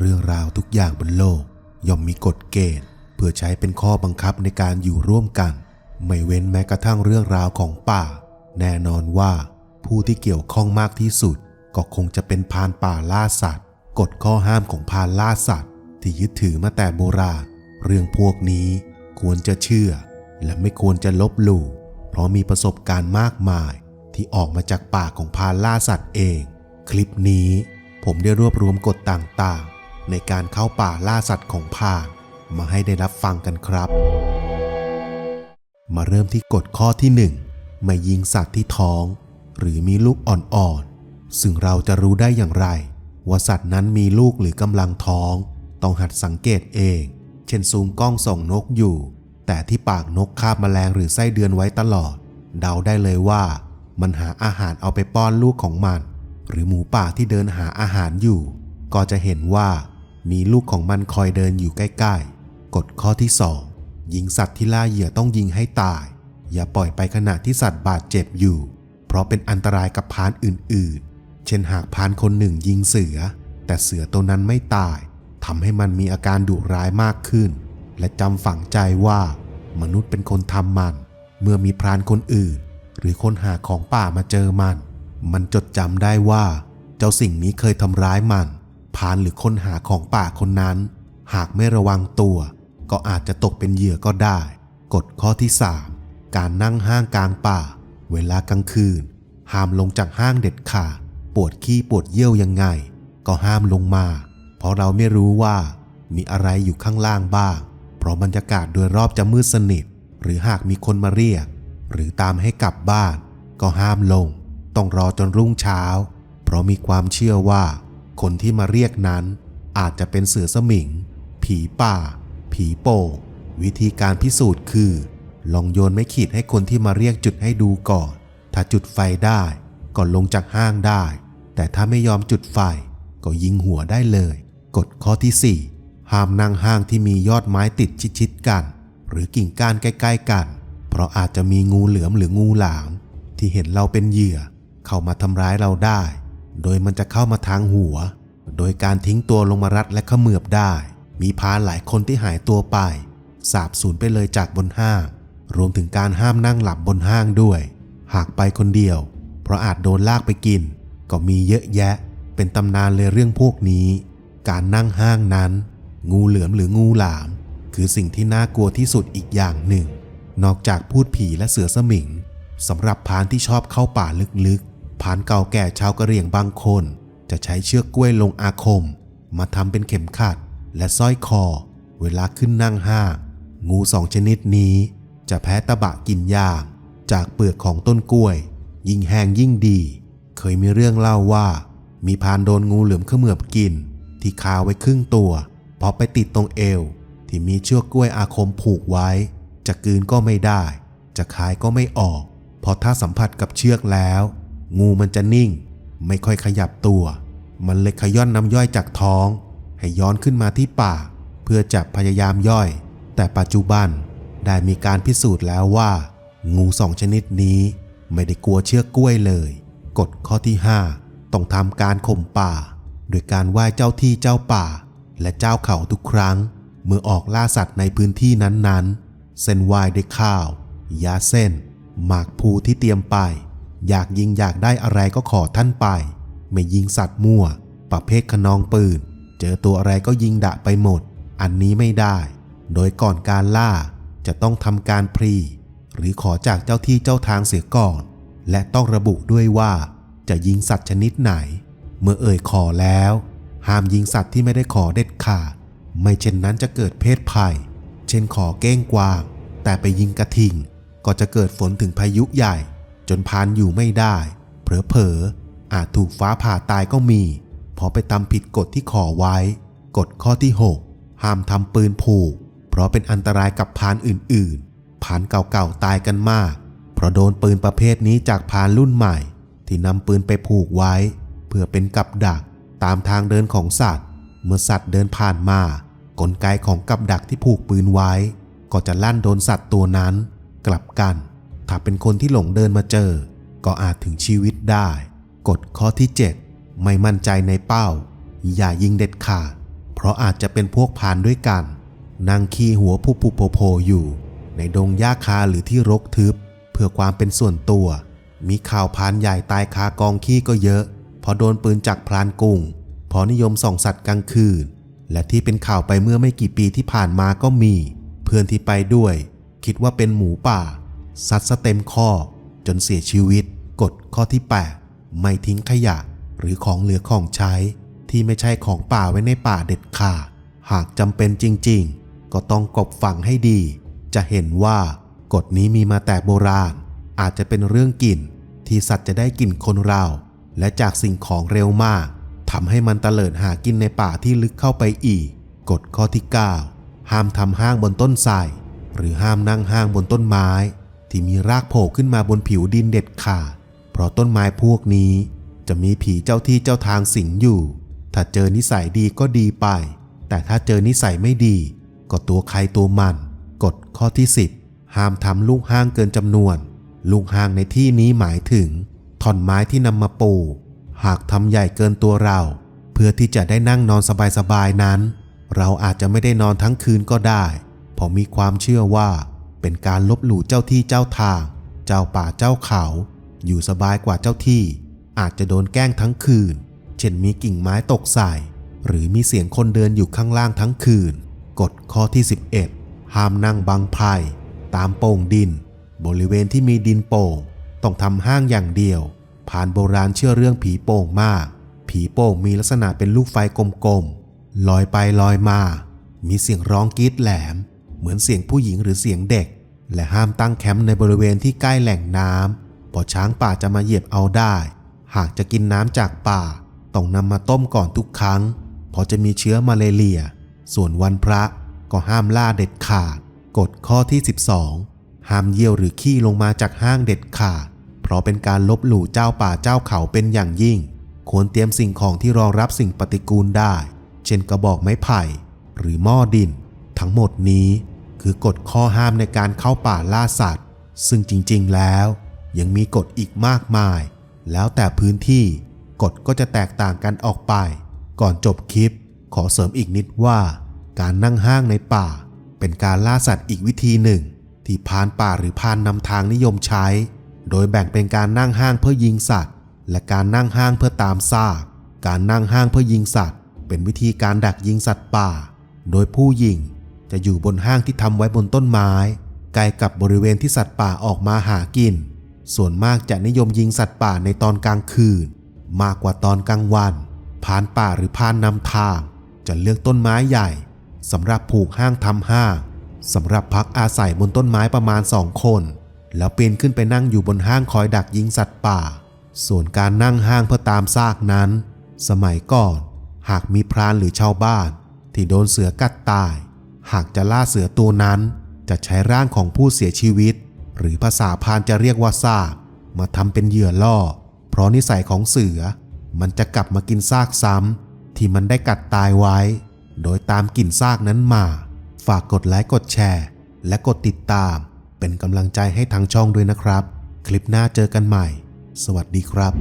เรื่องราวทุกอย่างบนโลก ย่อมมีกฎเกณฑ์ เพื่อใช้เป็นข้อบังคับในการอยู่ร่วมกัน ไม่เว้นแม้กระทั่งเรื่องราวของป่า แน่นอนว่าผู้ที่เกี่ยวข้องมากที่สุด ก็คงจะเป็นพานป่าล่าสัตว์ กฎข้อห้ามของพานล่าสัตว์ ที่ยึดถือมาแต่โบราณเรื่องพวกนี้ควรจะเชื่อ และไม่ควรจะลบหลู่เพราะมีประสบการณ์มากมาย ที่ออกมาจากปากของพานล่าสัตว์เอง คลิปนี้ผมได้รวบรวมกฎต่างๆ ในการเข้าป่าล่าสัตว์ของพรามาให้ได้รับฟังกันครับ มาเริ่มที่กฎข้อที่หนึ่งไม่ยิงสัตว์ที่ท้อง หรือมีลูกอ่อนๆ ซึ่งเราจะรู้ได้อย่างไร ว่าสัตว์นั้นมีลูกหรือกำลังท้อง ต้องหัดสังเกตเอง เช่นซูมกล้องส่องนกอยู่ แต่ที่ปากนกคาบแมลงหรือไส้เดือนไว้ตลอด เดาได้เลยว่า มันหาอาหารเอาไปป้อนลูกของมัน หรือหมูป่าที่เดินหาอาหารอยู่ ก็จะเห็นว่า มีลูกของมันคอยเดินอยู่ใกล้ๆ กฎข้อที่สองยิงสัตว์ที่ล่าเหยื่อต้องยิงให้ตาย อย่าปล่อยไปขณะที่สัตว์บาดเจ็บอยู่ เพราะเป็นอันตรายกับพานอื่นๆ เช่นหากพานคนหนึ่งยิงเสือ แต่เสือตัวนั้นไม่ตายทำให้มันมีอาการดุร้ายมากขึ้น และจำฝังใจว่า มนุษย์เป็นคนทำมัน เมื่อมีพรานคนอื่น หรือคนหาของป่ามาเจอมัน มันจดจำได้ว่า เจ้าสิ่งนี้เคยทำร้ายมัน พานหรือคนหาของป่าคนนั้น หากไม่ระวังตัว ก็อาจจะตกเป็นเหยื่อก็ได้ กฎข้อที่ 3 การนั่งห้างกลางป่า เวลากลางคืน ห้ามลงจากห้างเด็ดขาดปวดขี้ปวดเยี่ยวยังไง ก็ห้ามลงมา เพราะเราไม่รู้ว่า มีอะไรอยู่ข้างล่างบ้าง เพราะบรรยากาศโดยรอบจะมืดสนิท หรือหากมีคนมาเรียก หรือตามให้กลับบ้าน ก็ห้ามลง ต้องรอจนรุ่งเช้า เพราะมีความเชื่อว่า คนที่มาเรียกนั้น อาจจะเป็นเสือสมิง ผีป่า ผีโป่งวิธีการพิสูจน์คือ ลองโยนไม่ขีดให้คนที่มาเรียกจุดให้ดูก่อน ถ้าจุดไฟได้ก็ลงจากห้างได้ แต่ถ้าไม่ยอมจุดไฟก็ยิงหัวได้เลย กฎข้อที่ 4 ห้ามนั่งห้างที่มียอดไม้ติดชิดๆกัน หรือกิ่งก้านใกล้ๆกัน เพราะอาจจะมีงูเหลือมหรืองูหลาม ที่เห็นเราเป็นเหยื่อ เข้ามาทำร้ายเราได้ โดยมันจะเข้ามาทางหัว โดยการทิ้งตัวลงมารัดและเขมือบได้ มีพานหลายคนที่หายตัวไป สาบสูญไปเลยจากบนห้าง รวมถึงการห้ามนั่งหลับบนห้างด้วย หากไปคนเดียว เพราะอาจโดนลากไปกิน ก็มีเยอะแยะ เป็นตำนานเลยเรื่องพวกนี้ การนั่งห้างนั้น งูเหลือมหรืองูหลาม คือสิ่งที่น่ากลัวที่สุดอีกอย่างหนึ่ง นอกจากพูดผีและเสือสมิงสำหรับพานที่ชอบเข้าป่าลึก ๆพานเก่าแก่ชาวกะเหรี่ยงบางคน จะใช้เชือกกล้วยลงอาคม มาทำเป็นเข็มขัดและสร้อยคอ เวลาขึ้นนั่งห้างงูสองชนิดนี้ จะแพ้ตะบะกินยางจากเปลือกของต้นกล้วย ยิ่งแห้งยิ่งดี เคยมีเรื่องเล่าว่า มีพานโดนงูเหลือมเขมือบกิน ที่คาไว้ครึ่งตัวพอไปติดตรงเอว ที่มีเชือกกล้วยอาคมผูกไว้ จะกืนก็ไม่ได้ จะคายก็ไม่ออกเพอถ้าสัมผัสกับเชือกแล้ว งูมันจะนิ่ง ไม่ค่อยขยับตัว มันเลยขย้อนน้ำย่อยจากท้อง ให้ย้อนขึ้นมาที่ปากเพื่อจะพยายามย่อย แต่ปัจจุบันได้มีการพิสูจน์แล้วว่า งูสองชนิดนี้ไม่ได้กลัวเชือกกล้วยเลย กฎข้อที่ 5 ต้องทำการข่มป่า โดยการไหว้เจ้าที่เจ้าป่า และเจ้าเขาทุกครั้ง เมื่อออกล่าสัตว์ในพื้นที่นั้นๆ เส้นไหว้ด้วยข้าว ยาเส้น หมากภูที่เตรียมไป อยากยิงอยากได้อะไรก็ขอท่านไป ไม่ยิงสัตว์มั่ว ประเภทขนองปืน เจอตัวอะไรก็ยิงดะไปหมด อันนี้ไม่ได้ โดยก่อนการล่าจะต้องทำการพรี หรือขอจากเจ้าที่เจ้าทางเสียก่อน และต้องระบุด้วยว่าจะยิงสัตว์ชนิดไหน เมื่อเอ่ยขอแล้ว ห้ามยิงสัตว์ที่ไม่ได้ขอเด็ดขาด ไม่เช่นนั้นจะเกิดเพศภัย เช่นขอเก้งกวาง แต่ไปยิงกระทิง ก็จะเกิดฝนถึงพายุใหญ่ จนพานอยู่ไม่ได้ เผลอๆอาจถูกฟ้าผ่าตายก็มีเพราะไปทำผิดกฎที่ขอไว้ กฎข้อที่ 6 ห้ามทำปืนผูก เพราะเป็นอันตรายกับพานอื่นๆพานเก่าๆตายกันมาก เพราะโดนปืนประเภทนี้จากพานรุ่นใหม่ ที่นำปืนไปผูกไว้ เพื่อเป็นกับดักตามทางเดินของสัตว์ เมื่อสัตว์เดินผ่านมา กลไกของกับดักที่ผูกปืนไว้ ก็จะลั่นโดนสัตว์ตัวนั้น กลับกัน ถ้าเป็นคนที่หลงเดินมาเจอ ก็อาจถึงชีวิตได้ กฎข้อที่ 7 ไม่มั่นใจในเป้า อย่ายิงเด็ดขาด เพราะอาจจะเป็นพวกพานด้วยกัน นั่งขี้หัวผู้ผูโผโผอยู่ ในดงหญ้าคาหรือที่รกทึบ เพื่อความเป็นส่วนตัว มีข่าวพานใหญ่ตายคากองขี้ก็เยอะ พอโดนปืนจากพรานกุ้งพอนิยมส่องสัตว์กลางคืน และที่เป็นข่าวไปเมื่อไม่กี่ปีที่ผ่านมาก็มี เพื่อนที่ไปด้วย คิดว่าเป็นหมูป่า ซัดสเต็มข้อจนเสียชีวิตกฎข้อที่ 8 ไม่ทิ้งขยะหรือของเหลือของใช้ ที่ไม่ใช่ของป่าไว้ในป่าเด็ดขาดหากจำเป็นจริงๆ ก็ต้องกบฝังให้ดี จะเห็นว่ากฎนี้มีมาแต่โบราณ อาจจะเป็นเรื่องกลิ่น ที่สัตว์จะได้กลิ่นคนเรา และจากสิ่งของเร็วมากทำให้มันเตลิดหากินในป่าที่ลึกเข้าไปอีกกฎข้อที่ 9 ห้ามทำห้างบนต้นไทรหรือห้ามนั่งห้างบนต้นไม้ ที่มีรากโผล่ขึ้นมาบนผิวดินเด็ดขาด เพราะต้นไม้พวกนี้จะมีผีเจ้าที่เจ้าทางสิงอยู่ ถ้าเจอนิสัยดีก็ดีไป แต่ถ้าเจอนิสัยไม่ดี ก็ตัวใครตัวมัน กฎข้อที่ 10 ห้ามทำลูกห้างเกินจำนวน ลูกห้างในที่นี้หมายถึงท่อนไม้ที่นำมาปูหากทำใหญ่เกินตัวเรา เพื่อที่จะได้นั่งนอนสบายๆนั้น เราอาจจะไม่ได้นอนทั้งคืนก็ได้เพราะมีความเชื่อว่า เป็นการลบหลู่เจ้าที่เจ้าทาง เจ้าป่าเจ้าเขา อยู่สบายกว่าเจ้าที่ อาจจะโดนแกล้งทั้งคืน เช่นมีกิ่งไม้ตกใส่ หรือมีเสียงคนเดินอยู่ข้างล่างทั้งคืน กฎข้อที่ 11 ห้ามนั่งบังไพรตามโป่งดิน บริเวณที่มีดินโป่ง ต้องทำห้างอย่างเดียว ผ่านโบราณเชื่อเรื่องผีโป่งมาก ผีโป่งมีลักษณะเป็นลูกไฟกลมๆลอยไปลอยมา มีเสียงร้องกรีดแหลม เหมือนเสียงผู้หญิงหรือเสียงเด็ก และห้ามตั้งแคมป์ในบริเวณที่ใกล้แหล่งน้ำเพราะช้างป่าจะมาเหยียบเอาได้ หากจะกินน้ำจากป่า ต้องนำมาต้มก่อนทุกครั้ง เพราะจะมีเชื้อมาเลเรีย ส่วนวันพระก็ห้ามล่าเด็ดขาด กฎข้อที่ 12 ห้ามเยี่ยวหรือขี้ลงมาจากห้างเด็ดขาด เพราะเป็นการลบหลู่เจ้าป่าเจ้าเขาเป็นอย่างยิ่ง ควรเตรียมสิ่งของที่รองรับสิ่งปฏิกูลได้ เช่นกระบอกไม้ไผ่ หรือหม้อดิน ทั้งหมดนี้ คือกฎข้อห้ามในการเข้าป่าล่าสัตว์ ซึ่งจริงๆแล้วยังมีกฎอีกมากมาย แล้วแต่พื้นที่กฎก็จะแตกต่างกันออกไป ก่อนจบคลิป ขอเสริมอีกนิดว่า การนั่งห้างในป่า เป็นการล่าสัตว์อีกวิธีหนึ่ง ที่พานป่าหรือพานนำทางนิยมใช้ โดยแบ่งเป็นการนั่งห้างเพื่อยิงสัตว์ และการนั่งห้างเพื่อตามซากการนั่งห้างเพื่อยิงสัตว์ เป็นวิธีการดักยิงสัตว์ป่า โดยผู้ยิง จะอยู่บนห้างที่ทำไว้บนต้นไม้ใกล้กับบริเวณที่สัตว์ป่าออกมาหากิน ส่วนมากจะนิยมยิงสัตว์ป่าในตอนกลางคืน มากกว่าตอนกลางวันพานป่าหรือพานนำทาง จะเลือกต้นไม้ใหญ่สำหรับผูกห้างทำห้างสำหรับพักอาศัยบนต้นไม้ประมาณสองคน แล้วปีนขึ้นไปนั่งอยู่บนห้างคอยดักยิงสัตว์ป่า ส่วนการนั่งห้างเพื่อตามซากนั้น สมัยก่อน หากมีพรานหรือชาวบ้าน ที่โดนเสือกัดตาย หากจะล่าเสือตัวนั้น จะใช้ร่างของผู้เสียชีวิต หรือภาษาพานจะเรียกว่าซากมาทำเป็นเหยื่อล่อ เพราะนิสัยของเสือ มันจะกลับมากินซากซ้ำที่มันได้กัดตายไว้ โดยตามกลิ่นซากนั้นมา ฝากกดไลค์กดแชร์ และกดติดตาม เป็นกำลังใจให้ทางช่องด้วยนะครับ คลิปหน้าเจอกันใหม่ สวัสดีครับ